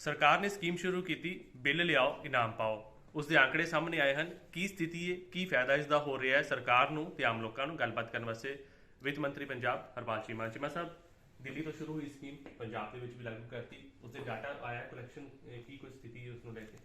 ਸਰਕਾਰ ਨੇ ਸਕੀਮ ਸ਼ੁਰੂ ਕੀਤੀ ਬਿੱਲ ਲਿਆਓ ਇਨਾਮ ਪਾਓ। ਉਸ ਦੇ ਆંકੜੇ ਸਾਹਮਣੇ ਆਏ ਹਨ। ਕੀ ਸਥਿਤੀ ਹੈ? ਕੀ ਫਾਇਦਾ ਇਸ ਦਾ ਹੋ ਰਿਹਾ ਹੈ? ਸਰਕਾਰ ਨੂੰ ਤੇ ਆਮ ਲੋਕਾਂ ਨੂੰ ਗੱਲਬਾਤ ਕਰਨ ਵਾਸਤੇ ਵਿੱਤ ਮੰਤਰੀ ਪੰਜਾਬ ਹਰਪਾਲ ਚੀਮਾ ਚੀਮਾ ਸਾਹਿਬ ਦਿੱਲੀ ਤੋਂ ਸ਼ੁਰੂ ਹੋਈ ਸਕੀਮ ਪੰਜਾਬ ਦੇ ਵਿੱਚ ਵੀ ਲਾਗੂ ਕਰਤੀ। ਉਸ ਦੇ ਡਾਟਾ ਆਇਆ ਕਲੈਕਸ਼ਨ ਕੀ ਕੋਈ ਸਥਿਤੀ ਹੈ ਉਸ ਨੂੰ ਲੈ ਕੇ?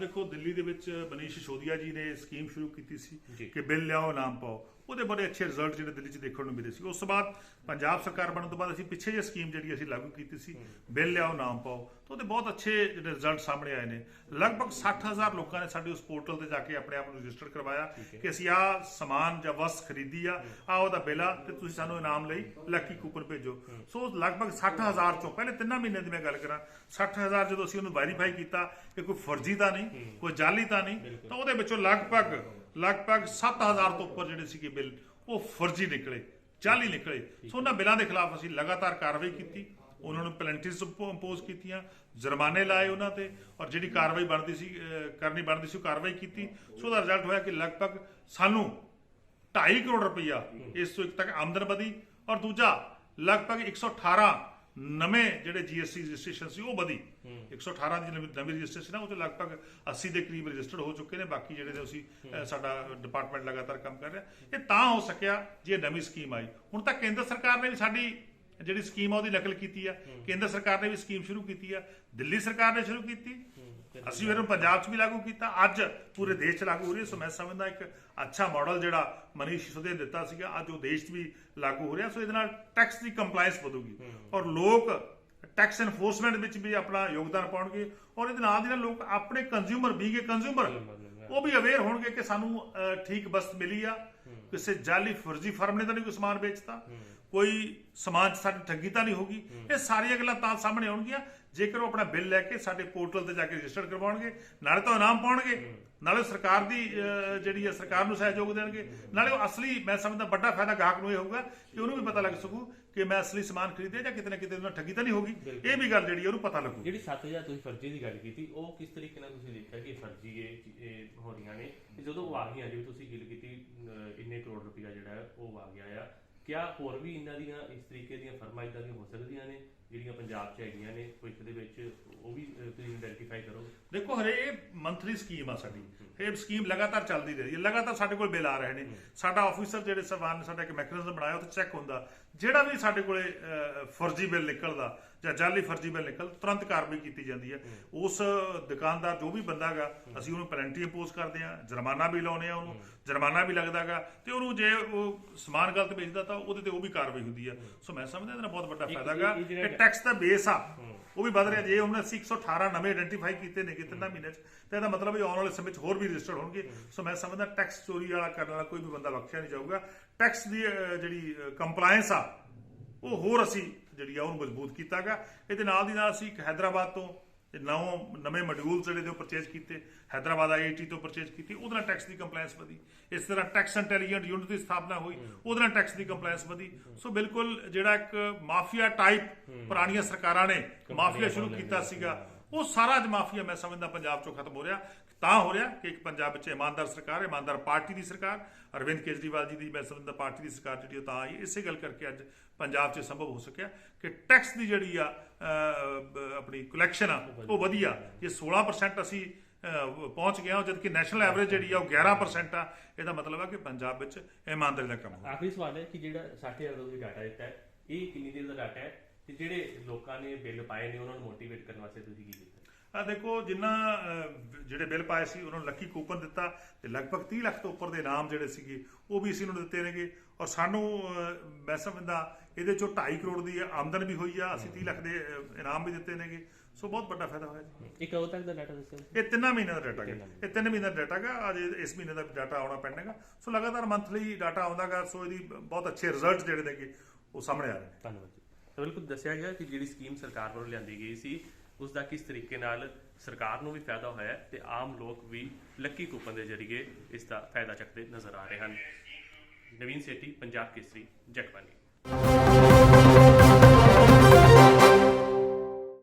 ਦੇਖੋ ਦਿੱਲੀ ਦੇ ਵਿੱਚ ਮਨੀਸ਼ ਸਿਸੋਦੀਆ ਜੀ ਨੇ ਸਕੀਮ ਸ਼ੁਰੂ ਕੀਤੀ ਸੀ। ਕਿ ਬਿੱਲ ਲਿਆਓ ਨਾਮ ਪਾਓ। ਉਹਦੇ ਬੜੇ ਅੱਛੇ ਰਿਜ਼ਲਟ ਜਿਹੜੇ ਦਿੱਲੀ 'ਚ ਦੇਖਣ ਨੂੰ ਮਿਲੇ ਸੀ ਉਸ ਤੋਂ ਬਾਅਦ ਪੰਜਾਬ ਸਰਕਾਰ ਬਣਨ ਤੋਂ ਬਾਅਦ ਅਸੀਂ ਪਿੱਛੇ ਜੇ ਸਕੀਮ ਜਿਹੜੀ ਅਸੀਂ ਲਾਗੂ ਕੀਤੀ ਸੀ ਬਿੱਲ ਲਿਆਓ ਨਾਮ ਪਾਓ ਤਾਂ ਉਹਦੇ ਬਹੁਤ ਅੱਛੇ ਜਿਹੜੇ ਰਿਜ਼ਲਟ ਸਾਹਮਣੇ ਆਏ ਨੇ। ਲਗਭਗ 60000 ਲੋਕਾਂ ਨੇ ਸਾਡੇ ਉਸ ਪੋਰਟਲ ਤੇ ਜਾ ਕੇ ਆਪਣੇ ਆਪ ਨੂੰ ਰਜਿਸਟਰ ਕਰਵਾਇਆ ਕਿ ਅਸੀਂ ਆਹ ਸਮਾਨ ਜਾਂ ਵਸਤ ਖਰੀਦੀ ਆ ਆ ਉਹਦਾ ਬਿੱਲ ਆ ਤੇ ਤੁਸੀਂ ਸਾਨੂੰ ਇਨਾਮ ਲਈ ਲੱਕੀ ਕੂਪਨ ਭੇਜੋ। ਸੋ ਲਗਭਗ 60000 ਚੋਂ ਪਹਿਲੇ ਤਿੰਨਾਂ ਮਹੀਨੇ ਦੀ ਮੈਂ ਗੱਲ ਕਰਾਂ 60000 ਜਦੋਂ ਅਸੀਂ ਉਹਨੂੰ ਵੈਰੀਫਾਈ ਕੀਤਾ ਕਿ ਕੋਈ ਫਰਜ਼ੀ ਤਾਂ ਨਹੀਂ ਕੋਈ ਜਾਲੀ ਤਾਂ ਨਹੀਂ ਤਾਂ ਉਹਦੇ ਵਿੱਚੋਂ ਲਗਭਗ ਲਗਭਗ 7000 ਤੋਂ ਉੱਪਰ ਜਿਹੜੇ ਸੀਗੇ ਬਿੱਲ ਉਹ ਫਰਜ਼ੀ ਨਿਕਲੇ ਜਾਲੀ ਨਿਕਲੇ। ਸੋ ਉਹਨਾਂ ਬਿੱਲਾਂ ਦੇ ਖਿਲਾਫ ਅਸੀਂ ਲਗਾਤਾਰ ਕਾਰਵਾਈ ਕੀਤੀ। ਉਹਨਾਂ ਨੂੰ ਪੈਨਲਟੀਜ਼ ਇੰਪੋਜ਼ ਕੀਤੀਆਂ ਜੁਰਮਾਨੇ ਲਾਏ ਉਹਨਾਂ ਤੇ ਔਰ ਜਿਹੜੀ ਕਾਰਵਾਈ ਬਣਦੀ ਸੀ ਕਰਨੀ ਬਣਦੀ ਸੀ ਉਹ ਕਾਰਵਾਈ ਕੀਤੀ। ਸੋ ਉਹਦਾ ਰਿਜ਼ਲਟ ਹੋਇਆ ਕਿ ਲਗਭਗ ਸਾਨੂੰ 2.5 ਕਰੋੜ ਰੁਪਈਆ ਇਸ ਤੋਂ ਇੱਕ ਤੱਕ ਆਮਦਨ ਵਧੀ ਔਰ ਦੂਜਾ ਲਗਭਗ 118 ਨਵੇਂ ਜਿਹੜੇ ਜੀਐਸਟੀ ਰਜਿਸਟ੍ਰੇਸ਼ਨ ਸੀ ਉਹ ਵਧੀ। 118 ਦੀ ਨਵੀਂ ਰਜਿਸਟ੍ਰੇਸ਼ਨ ਹੈ ਉਹ ਤੇ ਲਗਭਗ 80 ਦੇ ਕਰੀਬ ਰਜਿਸਟਰਡ ਹੋ ਚੁੱਕੇ ਨੇ ਬਾਕੀ ਜਿਹੜੇ ਨੇ ਅਸੀਂ ਸਾਡਾ ਡਿਪਾਰਟਮੈਂਟ ਲਗਾਤਾਰ ਕੰਮ ਕਰ ਰਿਹਾ। ਇਹ ਤਾਂ ਹੋ ਸਕਿਆ ਜੇ ਨਵੀਂ ਸਕੀਮ ਆਈ। ਹੁਣ ਤਾਂ ਕੇਂਦਰ ਸਰਕਾਰ ਨੇ ਵੀ ਸਾਡੀ ਜਿਹੜੀ ਸਕੀਮ ਆ ਉਹਦੀ ਨਕਲ ਕੀਤੀ ਆ। ਕੇਂਦਰ ਸਰਕਾਰ ਨੇ ਵੀ ਸਕੀਮ ਸ਼ੁਰੂ ਕੀਤੀ ਆ। ਦਿੱਲੀ ਸਰਕਾਰ ਨੇ ਸ਼ੁਰੂ ਕੀਤੀ। ਅਸੀਂ ਫਿਰ ਪੰਜਾਬ 'ਚ ਵੀ ਲਾਗੂ ਕੀਤਾ। ਅੱਜ ਪੂਰੇ ਦੇਸ਼ 'ਚ ਲਾਗੂ ਹੋ ਰਹੀ ਹੈ। ਸੋ ਮੈਂ ਸਮਝਦਾ ਇੱਕ ਅੱਛਾ ਮਾਡਲ ਜਿਹੜਾ ਮਨੀਸ਼ ਨੇ ਦਿੱਤਾ ਸੀਗਾ। ਅੱਜ ਉਹ ਦੇਸ਼ 'ਚ ਵੀ ਲਾਗੂ ਹੋ ਰਿਹਾ। ਸੋ ਇਹਦੇ ਨਾਲ ਟੈਕਸ ਦੀ ਕੰਪਲਾਈਂਸ ਵਧੂਗੀ। ਔਰ ਲੋਕ ਟੈਕਸ ਐਨਫੋਰਸਮੈਂਟ ਵਿੱਚ ਵੀ ਆਪਣਾ ਯੋਗਦਾਨ ਪਾਉਣਗੇ। ਔਰ ਇਹਦੇ ਨਾਲ ਦੀ ਨਾਲ ਲੋਕ ਆਪਣੇ ਕੰਜ਼ਿਊਮਰ ਬੀਗੇ ਕੰਜ਼ਿਊਮਰ ਉਹ ਵੀ ਅਵੇਅਰ ਹੋਣਗੇ ਕਿ ਸਾਨੂੰ ਠੀਕ ਵਸਤ ਮਿਲੀ ਆ। ਕਿਸੇ ਜਾਲੀ ਫਰਜ਼ੀ ਫਰਮ ਨੇ ਤਾਂ ਨਹੀਂ ਕੋਈ ਸਮਾਨ ਵੇਚਤਾ? ਕੋਈ ਸਮਾਨ 'ਚ ਸਾਡੀ ਠੱਗੀ ਤਾਂ ਨਹੀਂ ਹੋਗੀ? ਇਹ ਸਾਰੀਆਂ ਗੱਲਾਂ ਤਾਂ ਸਾਹਮਣੇ ਆਉਣਗੀਆਂ। ਜੇਕਰ ਉਹ ਆਪਣਾ ਬਿੱਲ ਲੈ ਕੇ ਸਾਡੇ ਪੋਰਟਲ ਤੇ ਜਾ ਕੇ ਰਜਿਸਟਰ ਕਰਵਾਉਣਗੇ ਨਾਲੇ ਤਾਂ ਇਨਾਮ ਪਾਉਣਗੇ। ਨਾਲੇ ਸਰਕਾਰ ਦੀ ਜਿਹੜੀ ਹੈ ਸਰਕਾਰ ਨੂੰ ਸਹਿਯੋਗ ਦੇਣਗੇ। ਨਾਲੇ ਉਹ ਅਸਲੀ ਮੈਂ ਸਮਝਦਾ ਵੱਡਾ ਫਾਇਦਾ ਗਾਹਕ ਨੂੰ ਇਹ ਹੋਊਗਾ ਕਿ ਉਹਨੂੰ ਵੀ ਪਤਾ ਲੱਗ ਸਕੂ ਕਿ ਮੈਂ ਅਸਲੀ ਸਮਾਨ ਖਰੀਦਿਆ ਜਾਂ ਕਿਤੇ ਨਾ ਕਿਤੇ ਉਹਨਾਂ ਠੱਗੀ ਤਾਂ ਨਹੀਂ ਹੋਗੀ? ਇਹ ਵੀ ਗੱਲ ਜਿਹੜੀ ਉਹਨੂੰ ਪਤਾ ਲੱਗੂ। ਜਿਹੜੀ 7000 ਤੁਸੀਂ ਫਰਜ਼ੀ ਦੀ ਗੱਲ ਕੀਤੀ ਉਹ ਕਿਸ ਤਰੀਕੇ ਨਾਲ ਤੁਸੀਂ ਦੇਖਿਆ ਕਿ ਫਰਜ਼ੀ ਇਹ ਇਹ ਹੋ ਰਹੀਆਂ ਨੇ? ਤੇ ਜਦੋਂ ਉਹ ਆ ਗਈਆਂ ਜਿਵੇਂ ਤੁਸੀਂ ਗੱਲ ਕੀਤੀ ਇੰਨੇ ਕਰੋੜ ਰੁਪਇਆ ਜਿਹੜਾ ਉਹ ਆ ਗਿਆ ਆ। ਕਿਆ ਹੋਰ ਵੀ ਇਹਨਾਂ ਦੀਆਂ ਇਸ ਤਰੀਕੇ ਦੀਆਂ ਫਰਮਾਂ ਇਦਾਂ ਦੀਆਂ ਹੋ ਸਕਦੀਆਂ ਨੇ? ਜਿਹੜੀਆਂ ਪੰਜਾਬ 'ਚ ਹੈਗੀਆਂ ਨੇ ਭਵਿੱਖ ਦੇ ਵਿੱਚ ਉਹ ਵੀ ਤੁਸੀਂ ਆਇਡੈਂਟੀਫਾਈ ਕਰੋ। ਦੇਖੋ ਹਰੇ ਇਹ ਮੰਥਲੀ ਸਕੀਮ ਆ ਸਾਡੀ। ਇਹ ਸਕੀਮ ਲਗਾਤਾਰ ਚੱਲਦੀ ਰਹੀ ਹੈ। ਲਗਾਤਾਰ ਸਾਡੇ ਕੋਲ ਬਿੱਲ ਆ ਰਹੇ ਨੇ। ਸਾਡਾ ਆਫੀਸਰ ਜਿਹੜੇ ਸਵਾਨ ਨੇ ਸਾਡਾ ਇੱਕ ਮੈਕੈਨਿਜ਼ਮ ਬਣਾਇਆ ਉੱਥੇ ਚੈੱਕ ਹੁੰਦਾ। ਜਿਹੜਾ ਵੀ ਸਾਡੇ ਕੋਲੇ ਫਰਜ਼ੀ ਬਿੱਲ ਨਿਕਲਦਾ ਜਾਂ ਜਾਲੀ ਫਰਜ਼ੀ ਬਿੱਲ ਨਿਕਲ ਤੁਰੰਤ ਕਾਰਵਾਈ ਕੀਤੀ ਜਾਂਦੀ ਹੈ। ਉਸ ਦੁਕਾਨਦਾਰ ਜੋ ਵੀ ਬੰਦਾ ਹੈਗਾ ਅਸੀਂ ਉਹਨੂੰ ਪੈਨਲਟੀ ਇੰਪੋਜ਼ ਕਰਦੇ ਆ ਜੁਰਮਾਨਾ ਵੀ ਲਾਉਨੇ ਆ ਉਹਨੂੰ ਜੁਰਮਾਨਾ ਵੀ ਲੱਗਦਾਗਾ ਤੇ ਉਹਨੂੰ ਜੇ ਉਹ ਸਮਾਨ ਗਲਤ ਵੇਚਦਾ ਤਾਂ ਉਹਦੇ ਤੇ ਉਹ ਵੀ ਕਾਰਵਾਈ ਹੁੰਦੀ ਆ ਸੋ ਮੈਂ ਸਮਝਦਾ ਇਹਦਾ ਬਹੁਤ ਵੱਡਾ ਫਾਇਦਾ ਹੈਗਾ ਟੈਕਸ ਦਾ ਬੇਸ ਆ ਉਹ ਵੀ ਵਧ ਰਿਹਾ। ਜੇ ਅਸੀਂ 118 ਨਵੇਂ ਆਇਡੈਂਟੀਫਾਈ ਕੀਤੇ ਨੇ ਕਿ ਤਿੰਨਾਂ ਮਹੀਨੇ ਚ ਤਾਂ ਇਹਦਾ ਮਤਲਬ ਹੈ ਆਉਣ ਵਾਲੇ ਸਮੇਂ ਚ ਹੋਰ ਵੀ ਰਜਿਸਟਰਡ ਹੋਣਗੇ। ਸੋ ਮੈਂ ਸਮਝਦਾ ਟੈਕਸ ਚੋਰੀ ਵਾਲਾ ਕਰਨ ਵਾਲਾ ਕੋਈ ਵੀ ਬੰਦਾ ਬਖਸ਼ਿਆ ਨਹੀਂ ਜਾਊਗਾ। ਟੈਕਸ ਦੀ ਜਿਹੜੀ ਕੰਪਲਾਈਂਸ ਆ ਉਹ ਹੋਰ ਅਸੀਂ ਜਿਹੜੀ ਆ ਉਹਨੂੰ ਮਜ਼ਬੂਤ ਕੀਤਾਗਾ ਇਹਦੇ ਨਾਲ ਦੀ ਨਾਲ ਅਸੀਂ ਇੱਕ ਹੈਦਰਾਬਾਦ ਤੋਂ ਤੇ ਨੌ ਨਵੇਂ ਮੋਡਿਊਲ ਜਿਹੜੇ ਦੇ ਪਰਚੇਜ ਕੀਤੇ, ਹੈਦਰਾਬਾਦ ਆਈਆਈਟੀ ਤੋਂ ਪਰਚੇਸ ਕੀਤੀ, ਉਹਦੇ ਨਾਲ ਟੈਕਸ ਦੀ ਕੰਪਲਾਈਂਸ ਵਧੀ। ਇਸ ਤਰ੍ਹਾਂ ਟੈਕਸ ਇੰਟੈਲੀਜੈਂਟ ਯੂਨਿਟ ਦੀ ਸਥਾਪਨਾ ਹੋਈ, ਉਹਦੇ ਨਾਲ ਟੈਕਸ ਦੀ ਕੰਪਲਾਈਂਸ ਵਧੀ। ਸੋ ਬਿਲਕੁਲ ਜਿਹੜਾ ਇੱਕ ਮਾਫੀਆ ਟਾਈਪ ਪੁਰਾਣੀਆਂ ਸਰਕਾਰਾਂ ਨੇ ਮਾਫੀਆ ਸ਼ੁਰੂ ਕੀਤਾ ਸੀਗਾ। ਉਹ ਸਾਰਾ ਅੱਜ ਮਾਫੀਆ ਮੈਂ ਸਮਝਦਾ ਪੰਜਾਬ ਚੋਂ ਖਤਮ ਹੋ ਰਿਹਾ। ਤਾਂ ਹੋ ਰਿਹਾ ਕਿ ਇੱਕ ਪੰਜਾਬ ਵਿੱਚ ਇਮਾਨਦਾਰ ਸਰਕਾਰ, ਇਮਾਨਦਾਰ ਪਾਰਟੀ ਦੀ ਸਰਕਾਰ, ਅਰਵਿੰਦ ਕੇਜਰੀਵਾਲ ਜੀ ਦੀ ਮੈਂ ਸਮਝਦਾ ਪਾਰਟੀ ਦੀ ਸਰਕਾਰ ਜਿਹੜੀ ਉਹ ਤਾਂ ਆਈ। ਇਸੇ ਗੱਲ ਕਰਕੇ ਅੱਜ ਪੰਜਾਬ 'ਚ ਸੰਭਵ ਹੋ ਸਕਿਆ ਕਿ ਟੈਕਸ ਦੀ ਜਿਹੜੀ ਆ ਆਪਣੀ ਕਲੈਕਸ਼ਨ ਆ, ਉਹ ਵਧੀਆ। ਜੇ 16% ਅਸੀਂ ਪਹੁੰਚ ਗਏ ਹਾਂ ਜਦ ਕਿ ਨੈਸ਼ਨਲ ਐਵਰੇਜ ਜਿਹੜੀ ਆ, ਉਹ 11% ਆ। ਇਹਦਾ ਮਤਲਬ ਆ ਕਿ ਪੰਜਾਬ ਵਿੱਚ ਇਮਾਨਦਾਰੀ ਦਾ ਕੰਮ ਹੋ ਰਿਹਾ। ਆਖਰੀ ਸਵਾਲ ਹੈ ਕਿ ਜਿਹੜਾ 60000 ਦਾ ਤੁਸੀਂ ਡਾਟਾ ਦਿੱਤਾ ਹੈ, ਇਹ ਕਿੰਨੀ ਦੇਰ ਦਾ ਡਾਟਾ ਹੈ? ਤੇ ਜਿਹੜੇ ਲੋਕਾਂ ਨੇ ਬਿੱਲ ਪਾਏ ਨੇ ਉਹਨਾਂ ਨੂੰ ਮੋਟੀਵੇਟ ਕਰਨ ਵਾਸਤੇ ਤੁਸੀਂ ਕੀ ਕੀਤਾ? ਆ ਦੇਖੋ ਜਿੰਨਾ ਜਿਹੜੇ ਬਿੱਲ ਪਾਏ ਸੀ ਉਹਨਾਂ ਨੂੰ ਲੱਕੀ ਕੂਪਨ ਦਿੱਤਾ ਤੇ ਲਗਭਗ 30 ਲੱਖ ਤੋਂ ਉੱਪਰ ਦੇ ਇਨਾਮ ਜਿਹੜੇ ਸੀਗੇ ਉਹ ਵੀ ਅਸੀਂ ਉਹਨਾਂ ਨੂੰ ਦਿੱਤੇ ਨੇਗੇ। ਔਰ ਸਾਨੂੰ ਮੈਂ ਸਮਝਦਾ ਇਹਦੇ ਚੋਂ 2.5 ਕਰੋੜ ਦੀ ਆਮਦਨ ਵੀ ਹੋਈ ਆ ਅਸੀਂ 30 ਲੱਖ ਦੇ ਇਨਾਮ ਵੀ ਦਿੱਤੇ ਨੇਗੇ। ਸੋ ਬਹੁਤ ਵੱਡਾ ਫਾਇਦਾ ਹੋਇਆ ਜੀ। ਇੱਕ ਕਦੋਂ ਤੱਕ ਦਾ ਡਾਟਾ ਦੱਸਿਆ ਇਹ ਤਿੰਨਾਂ ਮਹੀਨਿਆਂ ਦਾ ਡਾਟਾ ਹੈ ਇਹ ਤਿੰਨ ਮਹੀਨਿਆਂ ਦਾ ਡਾਟਾ ਹੈਗਾ। ਅਜੇ ਇਸ ਮਹੀਨੇ ਦਾ ਡਾਟਾ ਆਉਣਾ ਪੈਣਾ ਹੈਗਾ। ਸੋ ਲਗਾਤਾਰ ਮੰਥਲੀ ਡਾਟਾ ਆਉਂਦਾਗਾ ਸੋ ਇਹਦੀ ਬਹੁਤ ਅੱਛੇ ਰਿਜ਼ਲਟ ਜਿਹੜੇ ਨੇਗੇ ਉਹ ਸਾਹਮਣੇ ਆ ਰਹੇ ਨੇ। ਧੰਨਵਾਦ ਜੀ। ਤਾਂ ਬਿਲਕੁਲ ਦੱਸਿਆ ਗਿਆ ਕਿ ਜਿਹੜੀ ਸਕੀਮ ਸਰਕਾਰ ਵੱਲੋਂ ਲਿਆਂਦੀ ਗਈ ਸੀ ਉਸ ਦਾ ਕਿਸ ਤਰੀਕੇ ਨਾਲ ਸਰਕਾਰ ਨੂੰ ਵੀ ਫਾਇਦਾ ਹੋਇਆ ਹੈ ਤੇ ਆਮ ਲੋਕ ਵੀ ਲੱਕੀ ਕੂਪਨ ਦੇ ਜ਼ਰੀਏ ਇਸ ਦਾ ਫਾਇਦਾ ਚੱਕਦੇ ਨਜ਼ਰ ਆ ਰਹੇ ਹਨ। ਨਵੀਨ ਸੇਠੀ, ਪੰਜਾਬ ਕੇਸਰੀ ਜਗਬਾਨੀ